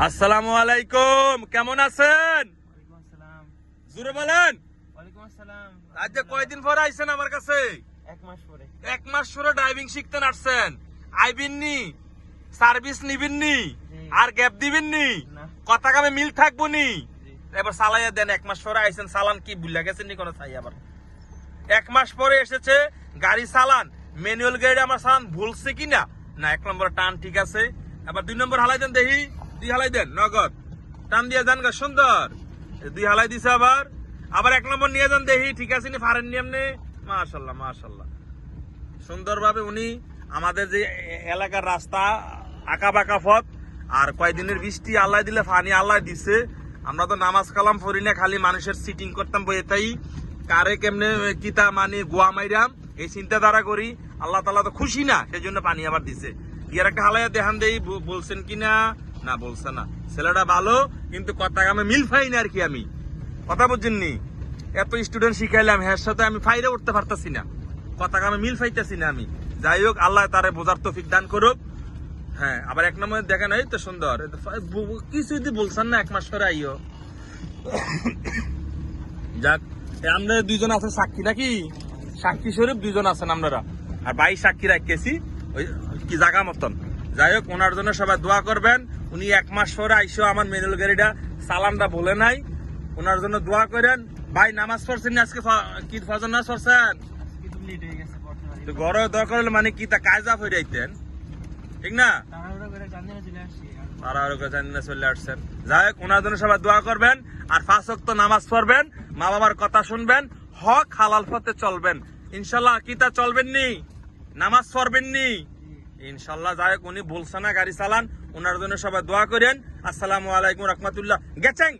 আসসালামু আলাইকুম কেমন আছেন? জুড়ে বলেন। আজ কয়দিন পরে আইছেন আমার কাছে? এক মাস পরে। ড্রাইভিং শিখতে আসছেন আইবিননি সার্ভিস নিবেননি আর গ্যাপ দিবেননি না। কথা কামে মিল থাকব নি এবার সালাইয়া দেন এক মাস পরে আইছেন সালান কি ভুলে গেছেন নি কোনো চাই আবার। এক মাস পরে এসেছে গাড়ি চালান। ম্যানুয়াল গাড়ি আমার চালান ভুলছে কিনা? না এক নম্বর টান ঠিক আছে। এবার দুই নম্বর হালাই দেন দেখি। দুই হালাই দেন, নগদ। টান দিয়ে যান গা, সুন্দর। দুই হালাই দিছে আবার। আবার এক নম্বর নিয়ে যান দেখি, ঠিক আছে নি? ফারেন নি এমনি মাশাল্লাহ মাশাল্লাহ। সুন্দরভাবে উনি আমাদের যে এলাকার রাস্তা আঁকা বাঁকা পথ, আর কয়দিনের বৃষ্টি আল্লাহ দিলে, ফানি আল্লাহ দিছে। আমরা তো নামাজ কালাম পড়ি না, খালি মানুষের সিটিং করতাম বইয়ে তাই। কারে কেমনে কিতা মানে গোয়া মাইরাম, এই চিন্তাধারা করি। আল্লাহ তালা তো খুশি না সেই জন্য পানি আবার দিছে। ইয়ার একটা হালাইয়া দেখান দেই বলছেন কি না বলছে না। ছেলেটা ভালো, কিন্তু কথা আমি মিল পাই না আর কি আমি। কথা বুঝছেন নি? এত স্টুডেন্ট শিখাইলাম হ্যার সাথে আমি ফাইরে উঠতে পারতাছি না। কথা আমি মিল পাইতেছি না আমি। যাই হোক, আল্লাহ তারে বোঝার তৌফিক দান করুক। হ্যাঁ আবার এক নম্বরে দেখেন এই তো সুন্দর কিছু যদি বলছেন না, এক মাস পরে আইও। যাক আমরা দুইজন আছে সাক্ষী নাকি? সাক্ষী স্বরূপ দুইজন আছেন আপনারা। আর ভাই সাক্ষী রাখতেছি। ওই কি জাগা মতন। যাই হোক, ওনার জন্য সবাই দোয়া করবেন। উনি এক মাস পরে আইসো আমার মেনুয়াল গাড়িটা সালামটা বলে নাই। ওনার জন্য দোয়া করেন। ভাই, নামাজ পড়ছেন আজকে কি ফজর নামাজ পড়ছেন? তো ঘরে দোয়া করলে মানে কি তা কায়দা হয়ে যাইতেন ঠিক না? করে তারা ওর কাছে নিয়ে চলে আসছেন। যাই হোক, ওনার জন্য সবাই দোয়া করবেন। আর পাঁচ ওয়াক্ত নামাজ পড়বেন। মা বাবার কথা শুনবেন। হক হালাল পথে চলবেন। ইনশাল্লাহ, কি তা চলবেন নি? নামাজ পড়বেন নি? ইনশাল্লাহ যাই উনি বলছে না, গাড়ি চালান ওনার জন্য সবাই দোয়া করেন। আসসালামু আলাইকুম রহমতুল্লাহ। গেছেন?